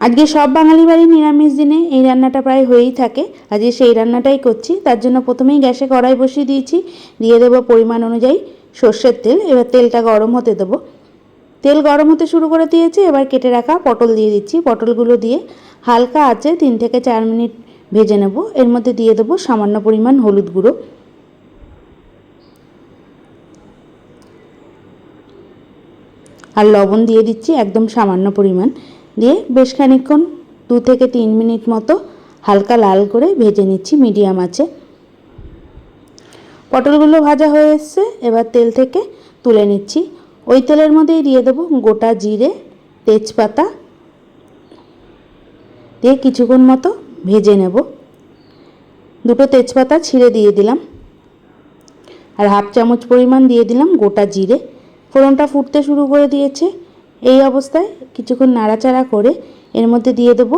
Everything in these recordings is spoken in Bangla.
আজকে সব বাঙালি বাড়ি নিরামিষ দিনে এই রান্নাটা প্রায় হয়েই থাকে। আজকে সেই রান্নাটাই করছি। তার জন্য প্রথমেই গ্যাসে কড়াই বসিয়ে দিয়েছি। দিয়ে দেবো পরিমাণ অনুযায়ী সর্ষের তেল। এবার তেলটা গরম হতে দেবো। তেল গরম হতে শুরু করে দিয়েছে। এবার কেটে রাখা পটল দিয়ে দিচ্ছি। পটলগুলো দিয়ে হালকা আছে তিন থেকে চার মিনিট ভেজে নেব। এর মধ্যে দিয়ে দেবো সামান্য পরিমাণ হলুদ গুঁড়ো। আর লবণ দিয়ে দিচ্ছি একদম সামান্য পরিমাণ। দিয়ে বেশ খানিকক্ষণ, দু থেকে তিন মিনিট মতো হালকা লাল করে ভেজে নিচ্ছি মিডিয়াম আছে পটলগুলো ভাজা হয়ে এসছে, এবার তেল থেকে তুলে নিচ্ছি। ওই তেলের মধ্যেই দিয়ে দেবো গোটা জিরে, তেজপাতা দিয়ে কিছুক্ষণ মতো ভেজে নেব। দুটো তেজপাতা ছিঁড়ে দিয়ে দিলাম। আর হাফ চামচ পরিমাণ দিয়ে দিলাম গোটা জিরে। ফোড়নটা ফুটতে শুরু করে দিয়েছে। এই অবস্থায় কিছুক্ষণ নাড়াচাড়া করে এর মধ্যে দিয়ে দেবো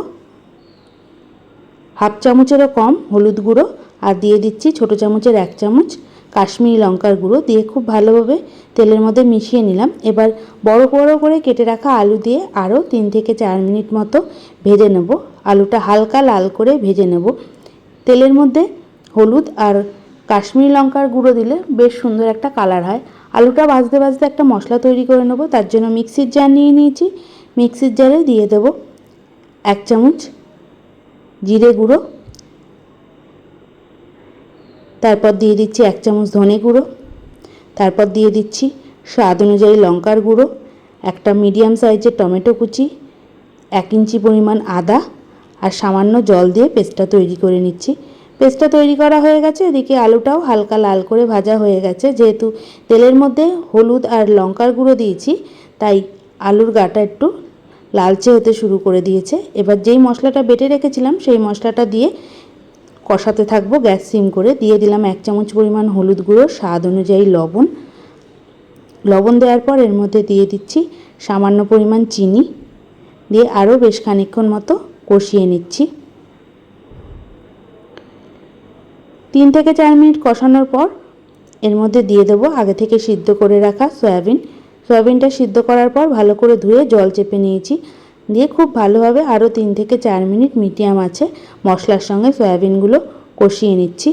হাফ চামচেরও কম হলুদ গুঁড়ো আর দিয়ে দিচ্ছি ছোটো চামচের এক চামচ কাশ্মীরি লঙ্কার গুঁড়ো দিয়ে খুব ভালোভাবে তেলের মধ্যে মিশিয়ে নিলাম। এবার বড় বড় করে কেটে রাখা আলু দিয়ে আরও তিন থেকে চার মিনিট মতো ভেজে নেব। আলুটা হালকা লাল করে ভেজে নেব। তেলের মধ্যে হলুদ আর কাশ্মীরি লঙ্কার গুঁড়ো দিলে বেশ সুন্দর একটা কালার হয়। আলুটা ভাজতে ভাজতে একটা মশলা তৈরি করে নেব, তার জন্য মিক্সির জার নিয়ে নিয়েছি। মিক্সির জারে দিয়ে দেব এক চামচ জিরে গুঁড়ো। তারপর দিয়ে দিচ্ছি এক চামচ ধনে গুঁড়ো। তারপর দিয়ে দিচ্ছি স্বাদ অনুযায়ী লঙ্কার গুঁড়ো, একটা মিডিয়াম সাইজের টমেটো কুচি, এক ইঞ্চি পরিমাণ আদা আর সামান্য জল দিয়ে পেস্টটা তৈরি করে নিচ্ছি। পেস্টটা তৈরি করা হয়ে গেছে, এদিকে আলুটাও হালকা লাল করে ভাজা হয়ে গেছে। যেহেতু তেলের মধ্যে হলুদ আর লঙ্কার গুঁড়ো দিয়েছি, তাই আলুর গাটা একটু লালচে হতে শুরু করে দিয়েছে। এবার যেই মশলাটা বেটে রেখেছিলাম, সেই মশলাটা দিয়ে কষাতে থাকব গ্যাস সিম করে। দিয়ে দিলাম এক চামচ পরিমাণ হলুদ গুঁড়ো, স্বাদ অনুযায়ী লবণ। লবণ দেওয়ার পর এর মধ্যে দিয়ে দিচ্ছি সামান্য পরিমাণ চিনি। দিয়ে আরও বেশ খানিক্ষণ মতো কষিয়ে নিচ্ছি। তিন থেকে চার মিনিট কষানোর পর এর মধ্যে দিয়ে দেবো আগে থেকে সিদ্ধ করে রাখা সয়াবিন। সয়াবিনটা সিদ্ধ করার পর ভালো করে ধুয়ে জল চেপে নিয়েছি। দিয়ে খুব ভালোভাবে আরও তিন থেকে চার মিনিট মিডিয়াম আছে মশলার সঙ্গে সয়াবিনগুলো কষিয়ে নিচ্ছি।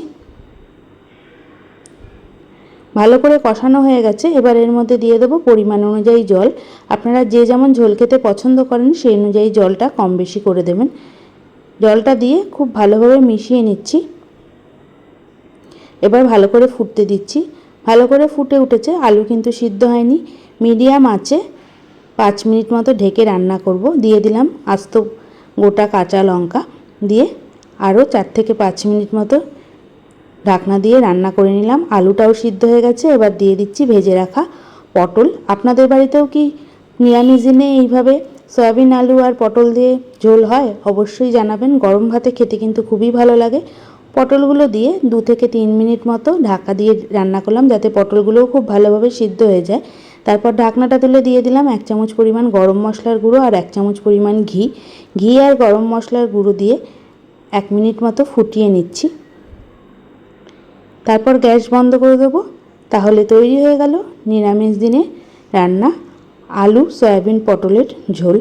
ভালো করে কষানো হয়ে গেছে। এবার এর মধ্যে দিয়ে দেবো পরিমাণ অনুযায়ী জল। আপনারা যে যেমন ঝোল খেতে পছন্দ করেন, সেই অনুযায়ী জলটা কম বেশি করে দেবেন। জলটা দিয়ে খুব ভালোভাবে মিশিয়ে নিচ্ছি। এবার ভালো করে ফুটতে দিচ্ছি। ভালো করে ফুটে উঠেছে, আলু কিন্তু সিদ্ধ হয়নি। মিডিয়াম আছে, পাঁচ মিনিট মতো ঢেকে রান্না করব। দিয়ে দিলাম আস্ত গোটা কাঁচা লঙ্কা দিয়ে আরও চার থেকে পাঁচ মিনিট মতো ঢাকনা দিয়ে রান্না করে নিলাম। আলুটাও সিদ্ধ হয়ে গেছে, এবার দিয়ে দিচ্ছি ভেজে রাখা পটল। আপনাদের বাড়িতেও কি নিরামিষ দিনে এইভাবে সয়াবিন আলু আর পটল দিয়ে ঝোল হয়? অবশ্যই জানাবেন। গরম ভাতে খেতে কিন্তু খুবই ভালো লাগে। পটলগুলো দিয়ে দু থেকে তিন মিনিট মতো ঢাকা দিয়ে রান্না করলাম যাতে পটলগুলোও খুব ভালোভাবে সিদ্ধ হয়ে যায়। তারপর ঢাকনাটা তুলে দিয়ে দিলাম এক চামচ পরিমাণ গরম মশলার গুঁড়ো আর এক চামচ পরিমাণ ঘি। ঘি আর গরম মশলার গুঁড়ো দিয়ে এক মিনিট মতো ফুটিয়ে নিচ্ছি। তারপর গ্যাস বন্ধ করে দেবো। তাহলে তৈরি হয়ে গেল নিরামিষ দিনে রান্না আলু, সয়াবিন, পটলের ঝোল।